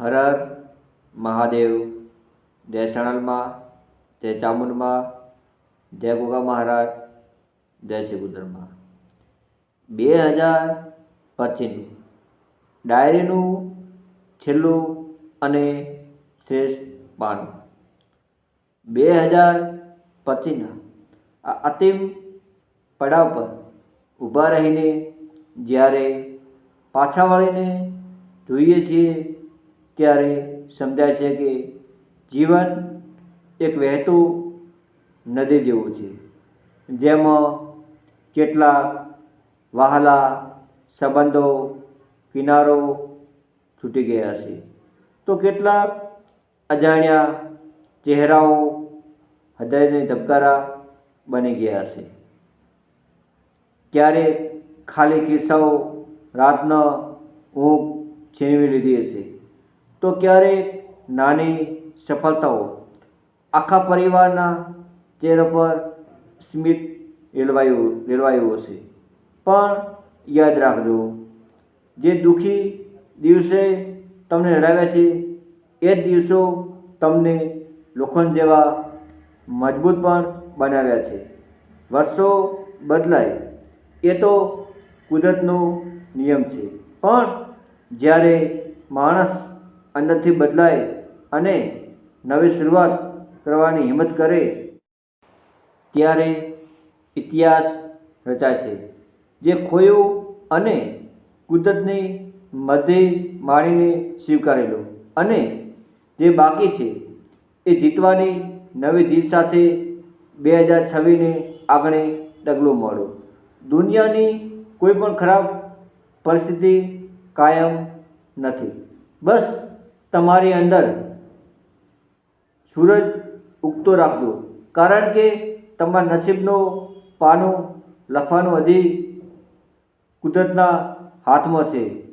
હર હર મહાદેવ જય સણલમાં જય ચામુંડમાં જય ગોગા મહારાજ જય શ્રી ગુદરમાં બે હજાર પછીનું ડાયરીનું છેલ્લું અને શ્રેષ્ઠ પાનું બે હજાર પચીસના આ અંતિમ પડાવ પર ઊભા રહીને જ્યારે પાછા વળીને જોઈએ છીએ ત્યારે સમજાય છે કે જીવન એક વહેતું નદી જેવું છે. જેમાં કેટલા વહાલા સંબંધો, કિનારો છૂટી ગયા છે. તો કેટલા અજાણ્યા ચહેરાઓ હૃદયને ધબકારા બની ગયા છે. ક્યારે ખાલી કિસ્સાઓ રાતનો ઊંઘ છીનવી લીધી હશે? તો ક્યારેક નાની સફળતાઓ? આખા પરિવારના ચહેરા પર સ્મિત રેલવાયું રેલવાયું હશે. પણ યાદ રાખજો, જે દુઃખી દિવસે તમને રડાવ્યા છે, એ જ દિવસો તમને લોખંડ જેવા મજબૂત પણ બનાવ્યા છે. વર્ષો બદલાય, એ તો કુદરતનો નિયમ છે. પણ જ્યારે માણસ અંદરથી બદલાય અને નવી શરૂઆત કરવાની હિંમત કરે, ત્યારે ઇતિહાસ રચાય છે જે ખોયું અને કુદરતની મધ્ય માણીને સ્વીકારેલો અને જે બાકી છે એ જીતવાની નવી જીત સાથે બે હજાર છવ્વીસને આગળ ડગલું મળો દુનિયાની કોઈ પણ ખરાબ પરિસ્થિતિ કાયમ નથી. બસ તમારી અંદર સૂરજ ઉગતો રાખજો. કારણ કે તમારા નસીબનો પાનું લખવાનું હજી કુદરતના હાથમાં છે.